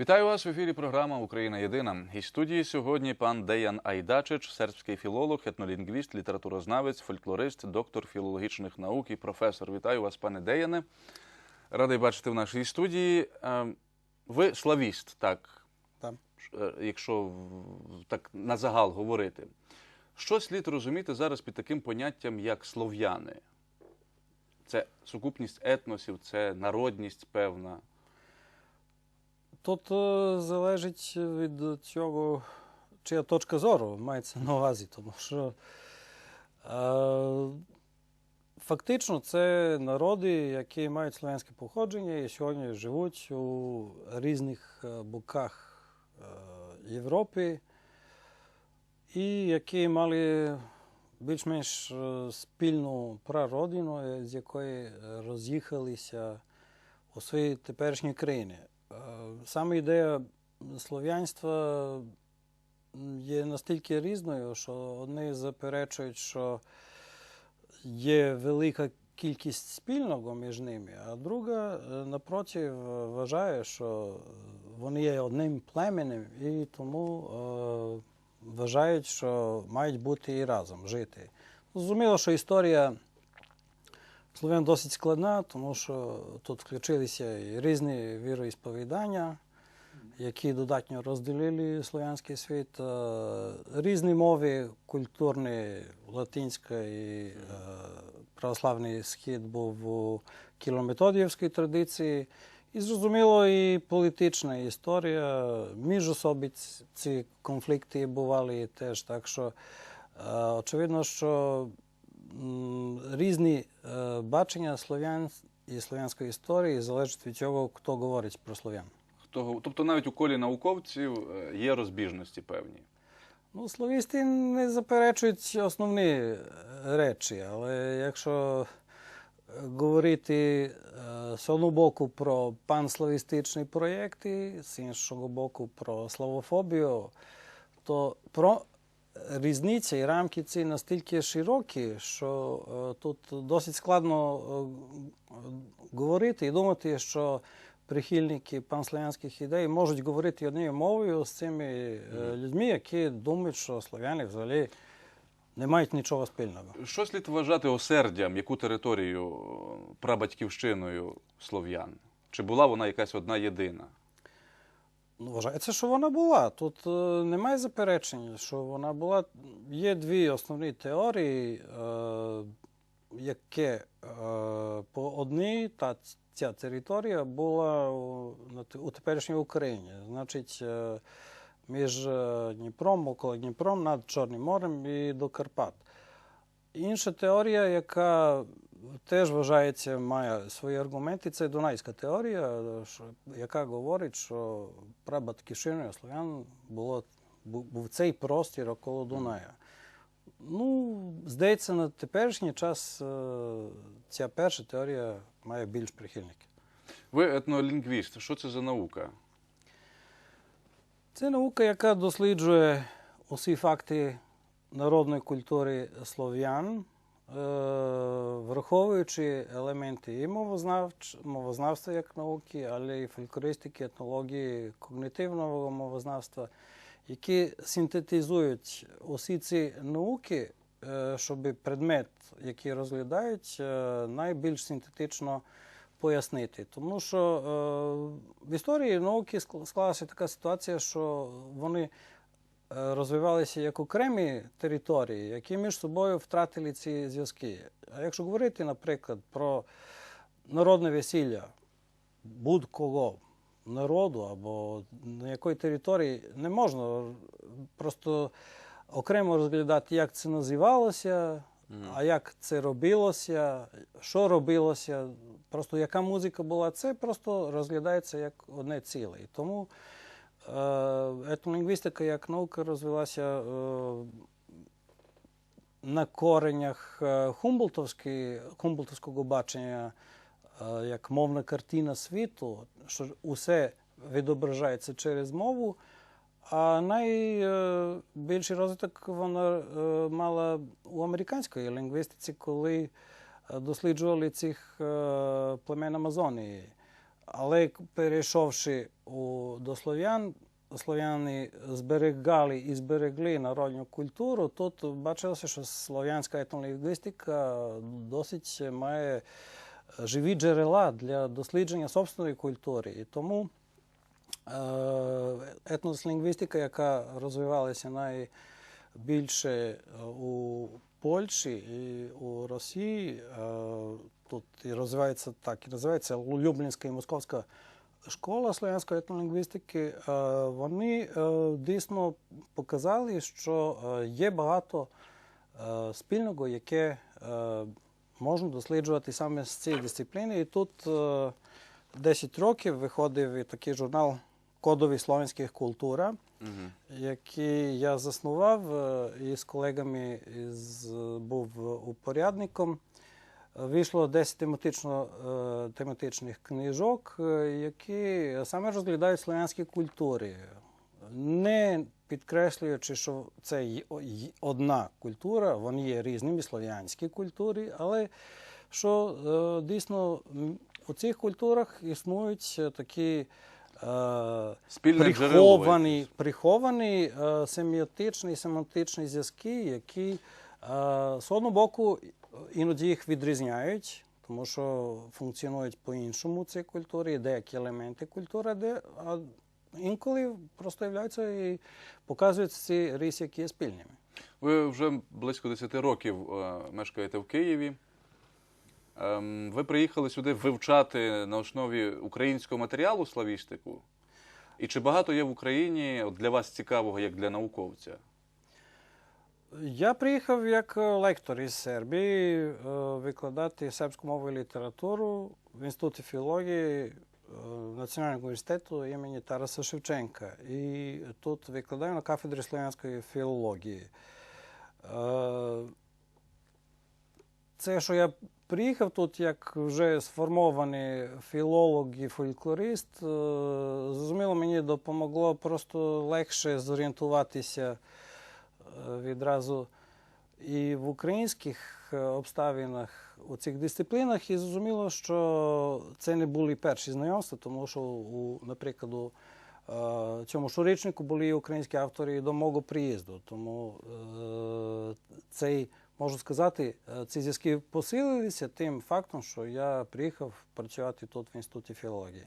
Вітаю вас в ефірі. Програма Україна Єдина. Із студії сьогодні пан Деян Айдачич, сербський філолог, етнолінгвіст, літературознавець, фольклорист, доктор філологічних наук і професор. Вітаю вас, пане Деяне. Радий бачити в нашій студії. Е, Ви славіст, так? Так. Е, Якщо так на загал говорити. Що слід розуміти зараз під таким поняттям, як слов'яни? Це сукупність етносів, це народність певна. Тут е, залежить від цього, чия точка зору мається на увазі, тому що е, фактично це народи, які мають слов'янське походження і сьогодні живуть у різних е, боках е, Європи, і які мали більш-менш спільну прародину, з якої роз'їхалися у свої теперішні країни. Е, Саме ідея слов'янства є настільки різною, що одні заперечують, що є велика кількість спільного між ними, а друга, е, напроти, вважає, що вони є одним племенем і тому е, вважають, що мають бути і разом жити. Зрозуміло, що історія Слов'ян досить складна, тому що тут включилися і різні віроісповідання, які додатньо розділили слов'янський світ, е, різні мови культурні, латинська і е, православний схід був у кілометодіївській традиції. І зрозуміло, і політична історія, міжособиць ці конфлікти бували теж. Так що е, очевидно, що різні е, бачення слов'ян і слов'янської історії залежать від цього, хто говорить про слов'ян. Хто, тобто навіть у колі науковців е, є розбіжності певні. Ну, словісти не заперечують основні е, речі, але якщо говорити з одного боку про панславістичні проєкти, з іншого боку про славофобію, то про різниця і рамки ці настільки широкі, що е, тут досить складно е, говорити і думати, що прихильники панславянських ідей можуть говорити однією мовою з цими е, людьми, які думають, що слов'яни взагалі не мають нічого спільного. Що слід вважати осердям, яку територію прабатьківщиною слов'ян? Чи була вона якась одна єдина? Ну, вважається, що вона була. Тут е, немає заперечень, що вона була. Є дві основні теорії, е, які е, по одній та ця територія була у, у теперішній Україні. Значить, е, між е, Дніпром, около Дніпром, над Чорним морем і до Карпат. Інша теорія, яка теж вважається, має свої аргументи, це Дунайська теорія, що, яка говорить, що прабатківщиною слов'ян було, був цей простір около Дуная. Ну, здається, на теперішній час е, ця перша теорія має більш прихильників. Ви етнолінгвіст. Що це за наука? Це наука, яка досліджує усі факти народної культури слов'ян, враховуючи елементи і мовознавства як науки, але й фольклористики, етнології, когнитивного мовознавства, які синтетизують усі ці науки, е, щоб предмет, який розглядають, е, найбільш синтетично пояснити. Тому що е, в історії науки склалася така ситуація, що вони е, розвивалися як окремі території, які між собою втратили ці зв'язки. А якщо говорити, наприклад, про народне весілля будь-кого народу або на якої території, не можна просто окремо розглядати, як це називалося, а як це робилося, що робилося, просто яка музика була, це просто розглядається як одне ціле. І тому е, етнолінгвістика як наука розвилася е, на коренях е, Хумболтовського бачення е, як мовна картина світу, що усе відображається через мову. А найбільший розвиток вона е, мала у американської лінгвістиці, коли е, досліджували цих е, племен Амазонії. Але перейшовши у, до слов'ян, слов'яни зберігали і зберегли народну культуру. Тут бачилося, що слов'янська етнолінгвістика досить має живі джерела для дослідження собственної культури. І тому е, етнослінгвістика, яка розвивалася найбільше у Польщі і у Росії, е, тут і розвивається так, і розвивається Люблінська і Московська школа слов'янської етнолінгвістики, е, вони е, дійсно показали, що е, є багато спільного, яке можна досліджувати саме з цієї дисципліни. І тут е, 10 років виходив і такий журнал Кодові слов'янських культура, Угу. який я заснував е, і з колегами із, був упорядником. Вийшло 10 тематично, е, тематичних книжок, е, які саме розглядають слов'янські культури, не підкреслюючи, що це одна культура, вони є різними слов'янські культури, але що е, дійсно у цих культурах існують такі Спільне приховані, приховані семіотичні, семантичні зв'язки, які з одного боку іноді їх відрізняють, тому що функціонують по-іншому ці культури, деякі елементи культури, де, а інколи просто являються і показують ці риси, які є спільними. Ви вже близько 10 років е, мешкаєте в Києві. Ем, Ви приїхали сюди вивчати на основі українського матеріалу славістику. І чи багато є в Україні для вас цікавого, як для науковця? Я приїхав як е, лектор із Сербії е, викладати сербську мову і літературу в інституті філології е, Національного університету імені Тараса Шевченка. І тут викладаю на кафедрі слов'янської філології. Це, що я приїхав тут як вже сформований філолог і фольклорист, зрозуміло, мені допомогло просто легше зорієнтуватися відразу і в українських е, обставинах у цих дисциплінах, і зрозуміло, що це не були перші знайомства, тому що, у, наприклад, у е, цьому щорічнику були українські автори до мого приїзду. Тому е, цей, можу сказати, е, ці зв'язки посилилися тим фактом, що я приїхав працювати тут в інституті філології.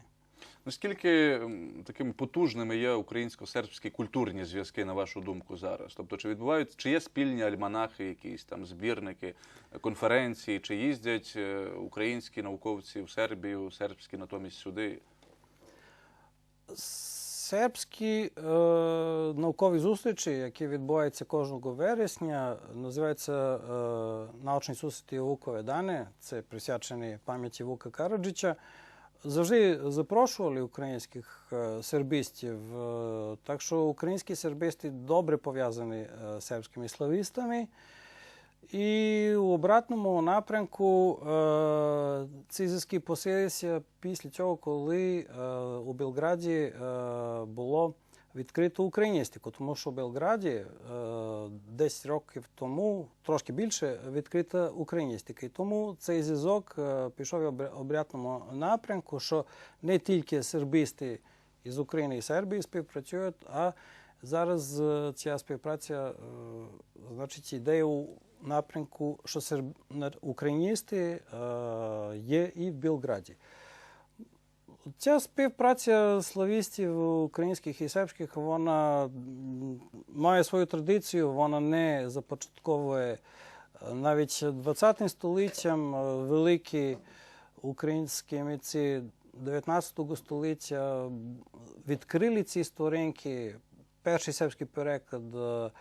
Наскільки такими потужними є українсько-сербські культурні зв'язки, на вашу думку, зараз? Тобто, чи відбувають, чи є спільні альманахи, якісь там збірники, конференції, чи їздять е, українські науковці в Сербію, сербські натомість сюди? Сербські е, наукові зустрічі, які відбуваються кожного вересня, називаються е, научні зустрічі Вукове дани. Це присвячені пам'яті Вука Караджича. Завжди запрошували українських е, сербістів. Е, так що українські сербисти добре пов'язані е, з сербськими славістами. І у обратному напрямку е, ці зв'язки посилилися після цього, коли е, у Белграді е, було відкрито україністику, тому що у Белграді е, 10 років тому, трошки більше, відкрита україністика. І тому цей зв'язок е, пішов в обрядному напрямку, що не тільки сербісти із України і Сербії співпрацюють, а зараз е, ця співпраця значить йде у напрямку, що серб... україністи є і в Білграді. Ця співпраця славістів українських і сербських, вона має свою традицію, вона не започатковує е, навіть 20 століттям е, великі українські митці 19 століття відкрили ці сторінки. Перший сербський переклад е,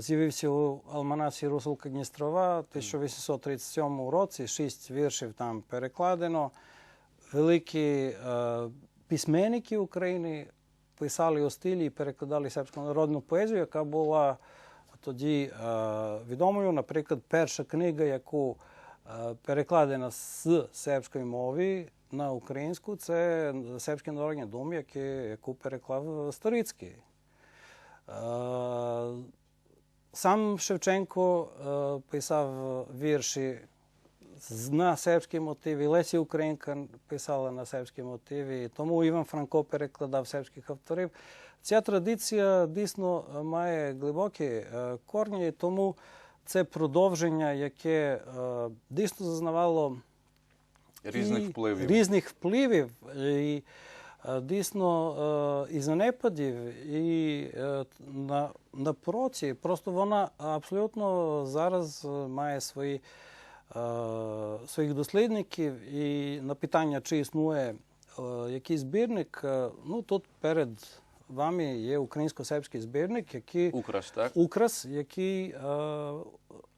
з'явився у Алманасі Русалка Дністрова в 1837 році. Шість віршів там перекладено. Великі е, письменники України писали у стилі і перекладали сербську народну поезію, яка була тоді е, відомою. Наприклад, перша книга, яку е, перекладена з сербської мови на українську, це сербські народні думи, які, яку переклав Старицький. Сам Шевченко писав вірші зна сербські мотиви. Лесі Українка писала на сербські мотиви, тому Іван Франко перекладав сербських авторів. Ця традиція дійсно має глибокі е, корні, тому це продовження, яке е, дійсно зазнавало Різних і впливів. Різних впливів і е, дійсно і занепадів, і е, на, напроці. Просто вона абсолютно зараз має свої, своїх дослідників. І на питання, чи існує е, якийсь збірник, е, ну тут перед вами є українсько-сербський збірник, який Украс, так? Украс, який е,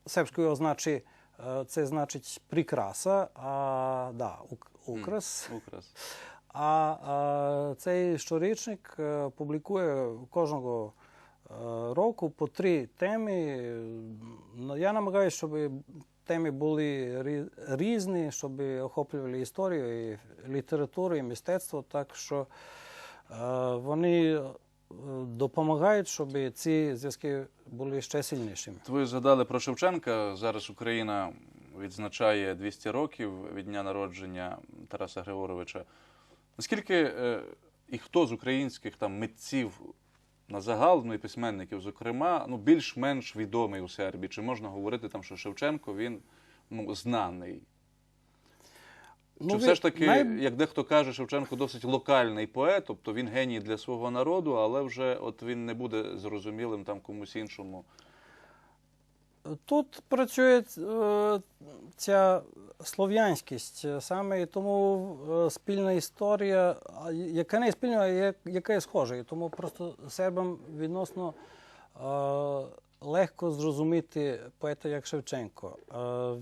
сербською означає, е, це значить прикраса, а да, ук- украс. Украс. А, а цей щорічник е, публікує кожного е, року по три теми. Ну, Я намагаюся, щоб теми були різні, щоб охоплювали історію, і літературу, і мистецтво, так що е, вони е, допомагають, щоб ці зв'язки були ще сильнішими. Ви згадали про Шевченка. Зараз Україна відзначає 200 років від дня народження Тараса Григоровича. Наскільки е, і хто з українських там митців на загал, ну і письменників, зокрема, ну більш-менш відомий у Сербії? Чи можна говорити там, що Шевченко він ну, знаний? Чи Ну, все ж таки, най- як дехто каже, Шевченко досить локальний поет, тобто він геній для свого народу, але вже от він не буде зрозумілим там комусь іншому. Тут працює е, ця слов'янськість саме, і тому е, спільна історія, яка не спільна, а яка є схожа. Тому просто сербам відносно е, легко зрозуміти поета як Шевченко.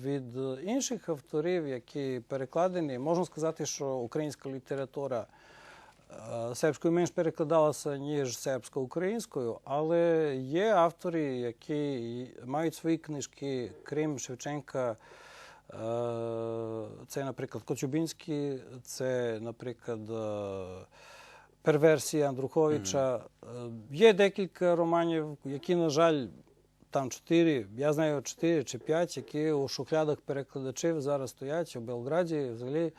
Від інших авторів, які перекладені, можна сказати, що українська література Сербською менш перекладалася, ніж сербсько-українською, але є автори, які мають свої книжки, крім Шевченка. Е, Це, наприклад, Коцюбінський, це, наприклад, е, перверсія Андруховича. Е, Є декілька романів, які, на жаль, там чотири, я знаю чотири чи п'ять, які у шухлядах перекладачів зараз стоять у Белграді. Взагалі Е,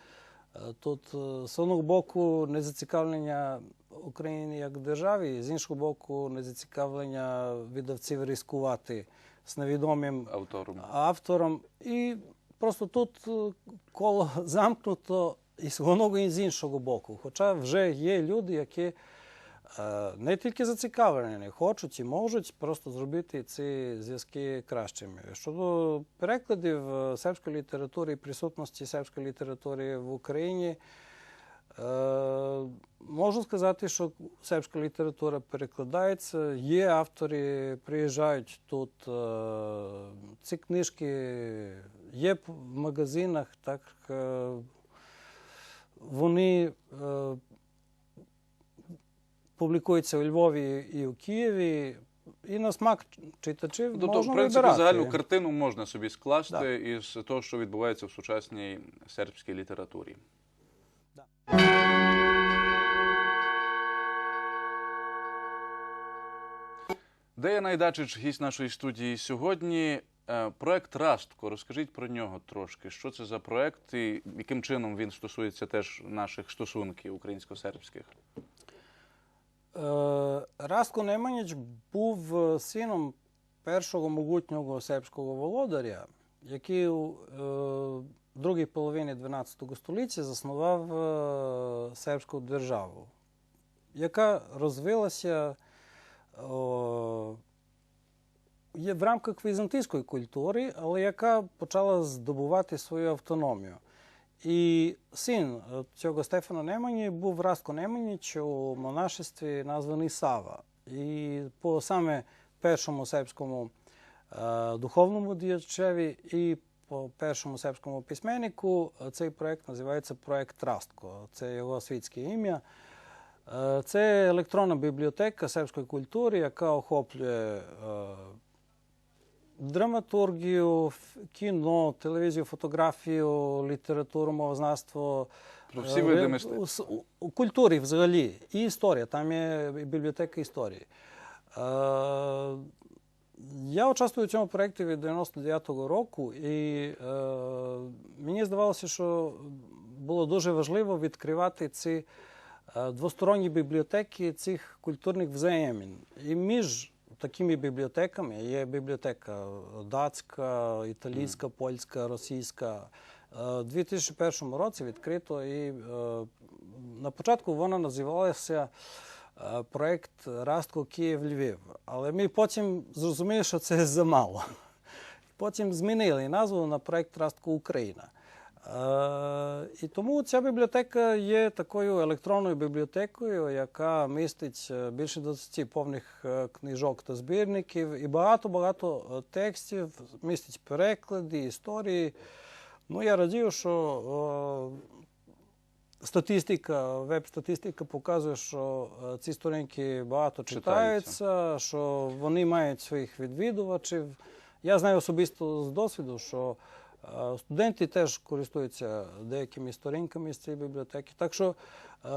Тут е, з одного боку незацікавлення України як держави, з іншого боку, незацікавлення видавців ризикувати з невідомим Автором. автором. І просто тут е, коло замкнуто і з одного, і з іншого боку. Хоча вже є люди, які не тільки зацікавлені, хочуть і можуть просто зробити ці зв'язки кращими. Щодо перекладів е, сербської літератури і присутності сербської літератури в Україні, е, можу сказати, що сербська література перекладається. Є автори, приїжджають тут. е, Ці книжки є в магазинах, так е, вони публікуються у Львові і у Києві. І на смак читачів Тобто, можна в принципі, вибирати. загальну картину можна собі скласти Да. із того, що відбувається в сучасній сербській літературі. Да. Дея Найдачич, гість нашої студії сьогодні. Е, Проект Растко. Розкажіть про нього трошки. Що це за проект і яким чином він стосується теж наших стосунків українсько-сербських? Е, Растко Неманіч був е, сином першого могутнього сербського володаря, який у е, другій половині 12 століття заснував сербську державу, яка розвилася в рамках візантійської культури, але яка почала здобувати свою автономію. І син е, цього Стефана Немані був Растко Неманіч у монашестві названий Сава. І по саме першому сербському е, духовному діячеві і по першому сербському письменнику е, цей проект називається проект Растко. Це його світське ім'я. Це електронна бібліотека сербської культури, яка охоплює е, драматургію, кіно, телевізію, фотографію, літературу, мовознавство. Про всі Е, види мистецтва. у культурі взагалі. І історія. Там є бібліотека історії. Е, Я участвую у цьому проєкті від 99-го року, і е, мені здавалося, що було дуже важливо відкривати ці е, двосторонні бібліотеки цих культурних взаємин. І між такими бібліотеками є бібліотека датська, італійська, польська, російська. Е, У 2001 році відкрито і е, на початку вона називалася е, проект Растко Київ Львів. Але ми потім зрозуміли, що це замало. Потім змінили назву на проект Растко Україна. Е, і тому ця бібліотека є такою електронною бібліотекою, яка містить е, більше 20 повних е, книжок та збірників і багато-багато текстів, містить переклади, історії. Ну, я радію, що статистика, веб-статистика показує, що ці сторінки багато Читаються. читаються, що вони мають своїх відвідувачів. Я знаю особисто з досвіду, що студенти теж користуються деякими сторінками з цієї бібліотеки. Так що е,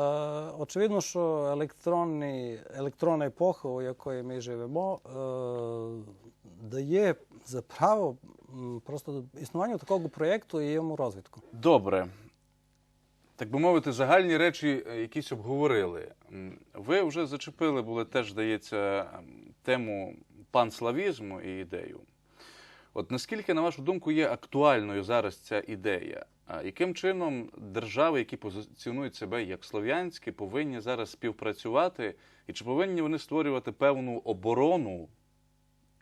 очевидно, що електронний, електронна епоха, у якої ми живемо, е, дає за право просто існуванню такого проєкту і йому розвитку. Добре. Так би мовити, загальні речі е, якісь обговорили. Ви вже зачепили, були теж, здається, тему панславізму і ідею. От наскільки, на вашу думку, є актуальною зараз ця ідея? А яким чином держави, які позиціонують себе як слов'янські, повинні зараз співпрацювати, і чи повинні вони створювати певну оборону,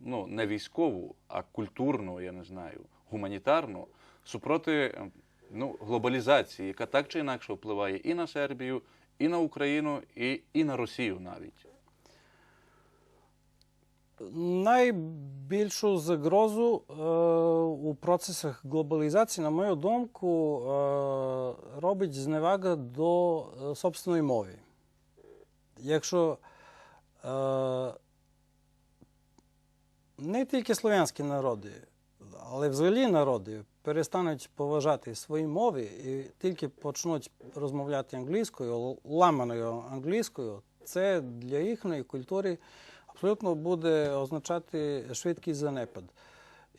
ну не військову, а культурну, я не знаю, гуманітарну, супроти е, ну, глобалізації, яка так чи інакше впливає і на Сербію, і на Україну, і, і на Росію навіть. Найбільшу загрозу е, у процесах глобалізації, на мою думку, е, робить зневага до е, собственної мови. Якщо е, не тільки слов'янські народи, але взагалі народи перестануть поважати свої мови і тільки почнуть розмовляти англійською, ламаною англійською, це для їхньої культури абсолютно буде означати швидкий занепад.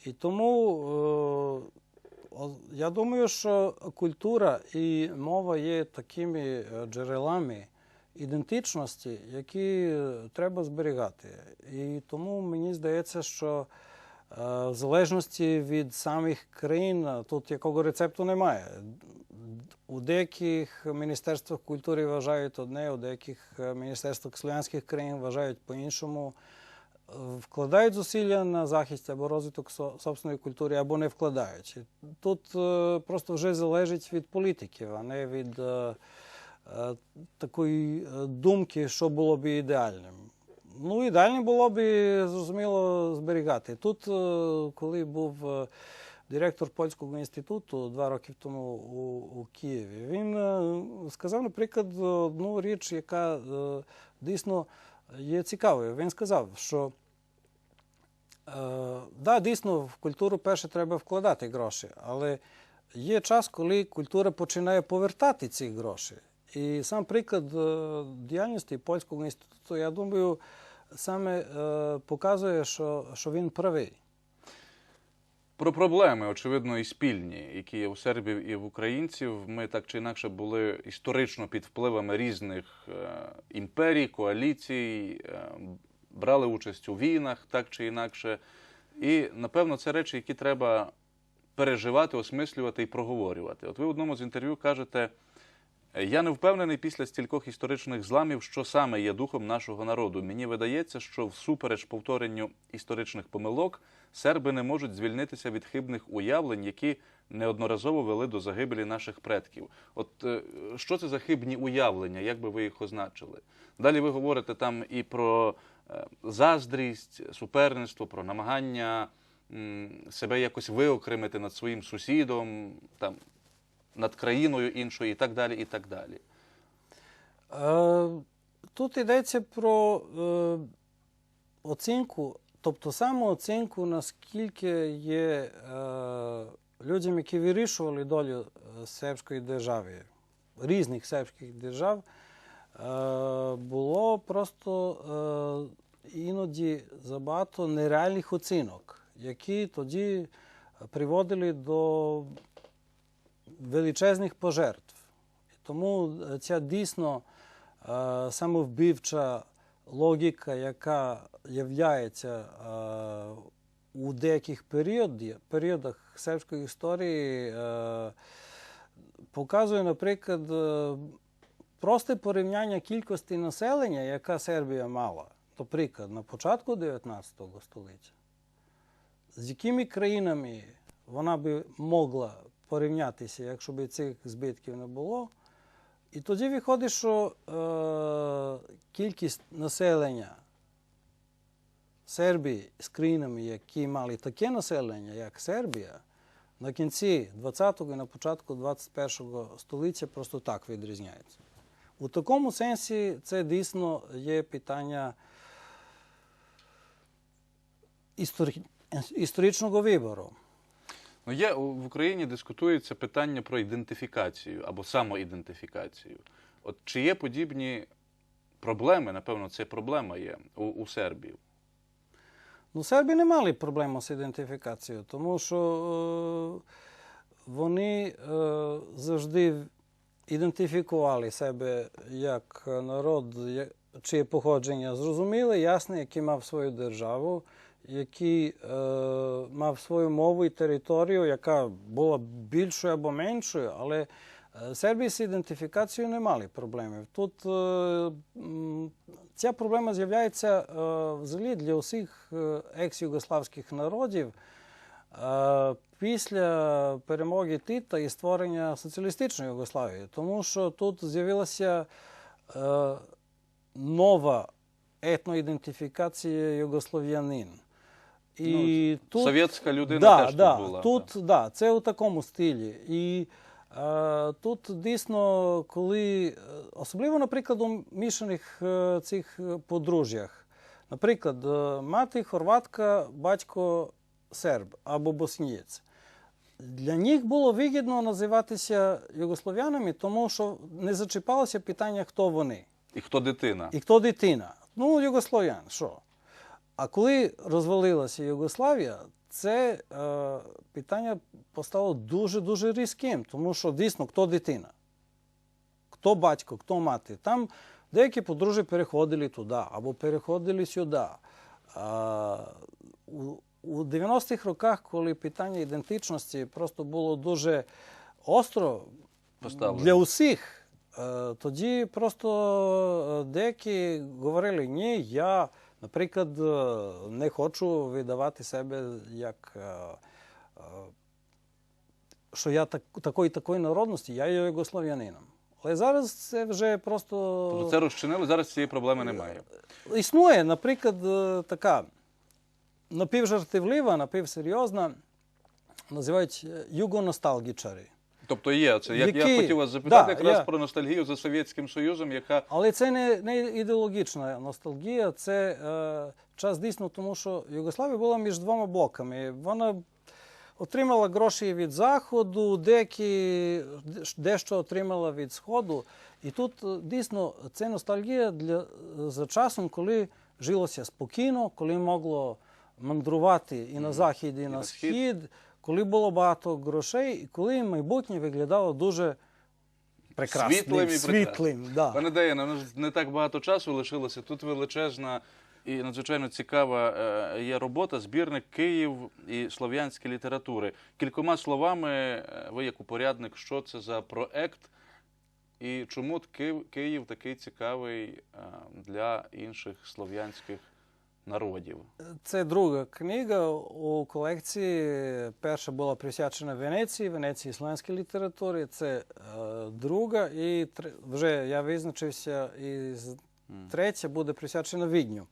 І тому е, я думаю, що культура і мова є такими е, джерелами ідентичності, які треба зберігати. І тому мені здається, що в залежності від самих країн е, тут якого рецепту немає. У деяких міністерствах культури вважають одне, у деяких е, міністерствах слов'янських країн вважають по-іншому. Е, Вкладають зусилля на захист або розвиток собственної культури, або не вкладають. Тут е, просто вже залежить від політиків, а не від е, е, такої е, думки, що було б ідеальним. Ну, ідеальним було б, зрозуміло, зберігати. Тут, е, коли був е, директор польського інституту два роки тому у, у Києві, він е, сказав, наприклад, одну річ, яка дійсно є цікавою. Він сказав, що да, дійсно в культуру перше треба вкладати гроші, але є час, коли культура починає повертати ці гроші. І сам приклад е, діяльності польського інституту, я думаю, саме е, показує, що, що він правий. Про проблеми, очевидно, і спільні, які є у сербів і в українців. Ми так чи інакше були історично під впливами різних е, імперій, коаліцій, е, брали участь у війнах, так чи інакше. І напевно це речі, які треба переживати, осмислювати і проговорювати. От ви в одному з інтерв'ю кажете. Я не впевнений після стількох історичних зламів, що саме є духом нашого народу. Мені видається, що всупереч повторенню історичних помилок серби не можуть звільнитися від хибних уявлень, які неодноразово вели до загибелі наших предків. От е, що це за хибні уявлення? Як би ви їх означили? Далі ви говорите там і про е, заздрість, суперництво, про намагання себе якось виокремити над своїм сусідом, там над країною іншою і так далі, і так далі. Е, Тут йдеться про е, оцінку, тобто самооцінку, наскільки є е, людям, які вирішували долю сербської держави, різних сербських держав, було просто іноді забагато нереальних оцінок, які тоді приводили до величезних пожертв. Тому е, ця дійсно е, самовбивча логіка, яка являється е, у деяких періодах сербської історії, показує, наприклад, просте порівняння кількості населення, яка Сербія мала, наприклад, на початку 19 століття, з якими країнами вона би могла порівнятися, якщо б цих збитків не було. І тоді виходить, що е, кількість населення Сербії з країнами, які мали таке населення, як Сербія, на кінці 20-го і на початку 21-го століття просто так відрізняється. У такому сенсі це дійсно є питання історичного вибору. Ну, є в Україні дискутується питання про ідентифікацію або самоідентифікацію. От чи є подібні проблеми? Напевно, це проблема є у, у Сербії. Ну, серби не мали проблему з ідентифікацією, тому що е, вони е, завжди ідентифікували себе як народ, чиє походження зрозуміле, ясне, який мав свою державу, який е, мав свою мову і територію, яка була більшою або меншою, але е, Сербії з ідентифікацією не мали проблемів. Тут е, ця проблема з'являється е, взагалі для усіх е, екс-югославських народів е, після перемоги Тита і створення соціалістичної Югославії. Тому що тут з'явилася е, нова етноідентифікація югослов'янин. І тут Совєтська людина да, теж да, тут була. Тут, да, це у такому стилі. І е, тут дійсно, коли, е, особливо, наприклад, у мішаних е, цих е, подружжях, наприклад, е, мати хорватка, батько серб або боснієць. Для них було вигідно називатися югослов'янами, тому що не зачіпалося питання, хто вони. І хто дитина? І хто дитина? Ну, югослов'ян, що? А коли розвалилася Югославія, це е, питання постало дуже-дуже різким, тому що дійсно хто дитина? Хто батько, хто мати? Там деякі подружжя переходили туди або переходили сюди. А, у, у 90-х роках, коли питання ідентичності просто було дуже остро Поставлено. для усіх, е, тоді просто е, деякі говорили, ні, я, наприклад, е, не хочу видавати себе як. е, е, Що я так, такої такої народності, я є югослов'янином. Але зараз це вже просто Тобто це розчинили, зараз цієї проблеми немає. існує, наприклад, така напівжартівлива, напівсерйозна, називають югоносталгічари. Тобто є це. Я, я хотів вас запитати Да, якраз я- про ностальгію за Совєтським Союзом, яка Але це не, не ідеологічна ностальгія, це е, час дійсно, тому що Югославія була між двома блоками. Вона отримала гроші від Заходу, деякі дещо отримала від Сходу. І тут е, дійсно це ностальгія для, за часом, коли жилося спокійно, коли могло мандрувати і на захід, і, на схід. Коли було багато грошей, і коли майбутнє виглядало дуже прекрасним, Світлим і світлим. Да. Пане Деяне, ну не так багато часу лишилося. Тут величезна і надзвичайно цікава е, є робота, збірник Київ і слов'янські літератури. Кількома словами, е, ви як упорядник, що це за проект і чому Київ, Київ такий цікавий е, для інших слов'янських народів? Це друга книга у колекції. Перша була присвячена Венеції, Венеції слов'янській літературі. Це е, друга, і тр- вже я визначився, і третя буде присвячена Відню.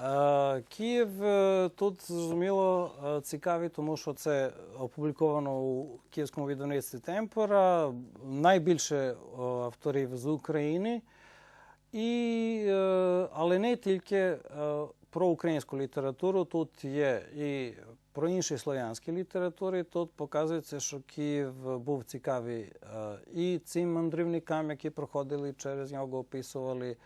Е, Київ е, тут зрозуміло е, цікавий, тому що це опубліковано у київському видавництві Темпора. Найбільше е, авторів з України. І, але не тільки про українську літературу, тут є і про інші слов'янські літератури. Тут показується, що Київ був цікавий е, і цим мандрівникам, які проходили через нього, описували.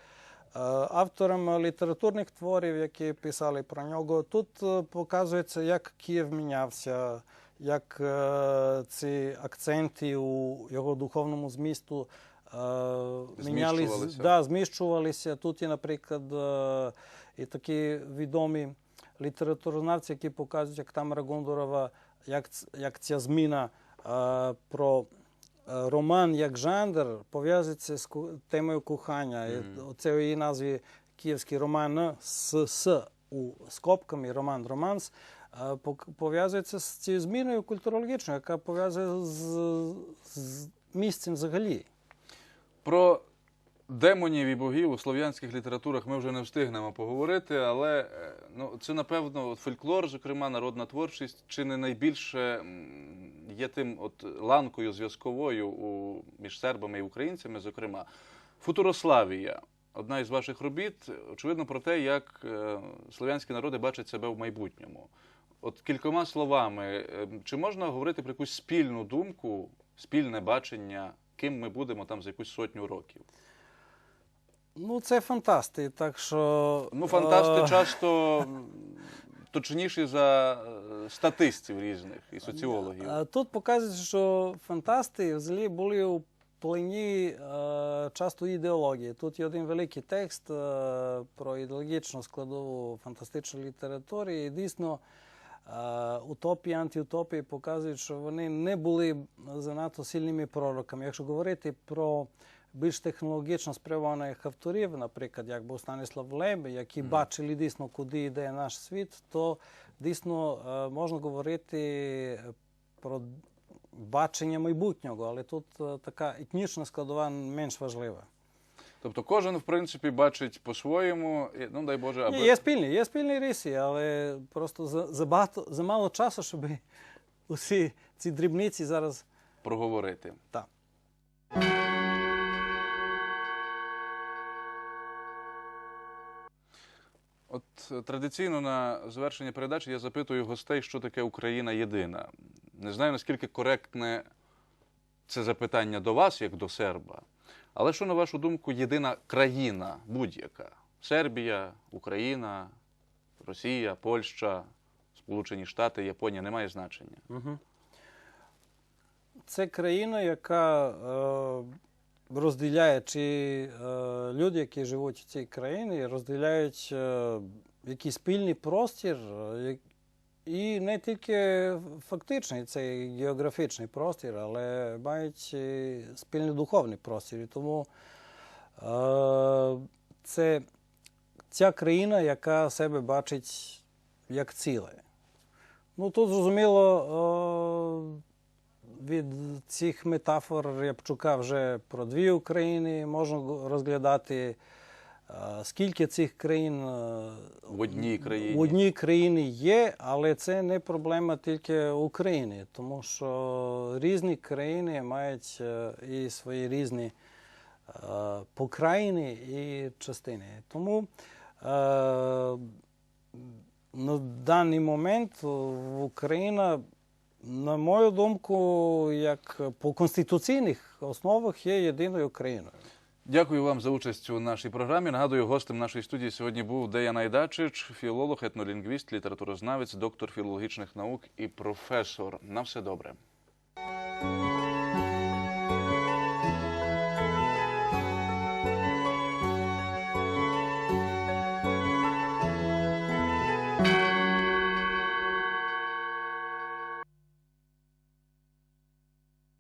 автором літературних творів, які писали про нього. Тут е, показується, як Київ мінявся, як е, ці акценти у його духовному змісту е, мінялись, Зміщувалися. да, зміщувалися. Тут є, наприклад, е, і такі відомі літературознавці, які показують, як Тамара Гондорова, як, як ця зміна е, про е, роман як жанр пов'язується з темою кохання. І Мгм. Оце у її назві київський роман з, з у скобками роман романс. е, Пов'язується з цією зміною культурологічною, яка пов'язує з, з місцем взагалі. Про демонів і богів у слов'янських літературах ми вже не встигнемо поговорити, але е, ну, це, напевно, фольклор, зокрема, народна творчість, чи не найбільше є тим от ланкою зв'язковою у, між сербами і українцями, зокрема. Футурославія. Одна із ваших робіт, очевидно, про те, як е, слов'янські народи бачать себе в майбутньому. От кількома словами, е, чи можна говорити про якусь спільну думку, спільне бачення, ким ми будемо там за якусь сотню років? Ну, це фантасти, так що. Ну, фантасти е, часто точніші за е, статистів різних і соціологів. Е, Тут показується, що фантасти взагалі були у плені часто ідеології. Тут є один великий текст про ідеологічну складову фантастичної літератури. І дійсно утопії, антиутопії показують, що вони не були занадто сильними пророками. Якщо говорити про більш технологічно спрямованих авторів, наприклад, як був Станіслав Лебе, які Мгм. бачили дійсно, куди йде наш світ, то дійсно е, можна говорити про бачення майбутнього, але тут е, така етнічна складова менш важлива. Тобто кожен, в принципі, бачить по-своєму, ну дай Боже, аби є спільні, є спільні риси, але просто за, за, багато, часу, щоб усі ці дрібниці зараз проговорити. так. От е, традиційно на завершення передачі я запитую гостей, що таке Україна єдина. Не знаю, наскільки коректне це запитання до вас, як до серба. Але що, на вашу думку, єдина країна будь-яка? Сербія, Україна, Росія, Польща, Сполучені Штати, Японія не має значення. Угу. Це країна, яка е, розділяє, чи е, люди, які живуть в цій країні, розділяють е, якийсь спільний простір, е, і не тільки фактичний цей географічний простір, але мають спільний духовний простір. І тому е, це ця країна, яка себе бачить як ціле. Ну тут зрозуміло. Е, від цих метафор Рябчука вже про дві України можна розглядати, е, скільки цих країн е, В одній країні. в одній країні є, але це не проблема тільки України, тому що різні країни мають е, і свої різні покраїни і частини. Тому на даний момент в Україна, на мою думку, як по конституційних основах є єдиною країною. Дякую вам за участь у нашій програмі. Нагадую, гостем нашої студії сьогодні був Деян Айдачич, філолог, етнолінгвіст, літературознавець, доктор філологічних наук і професор. На все добре.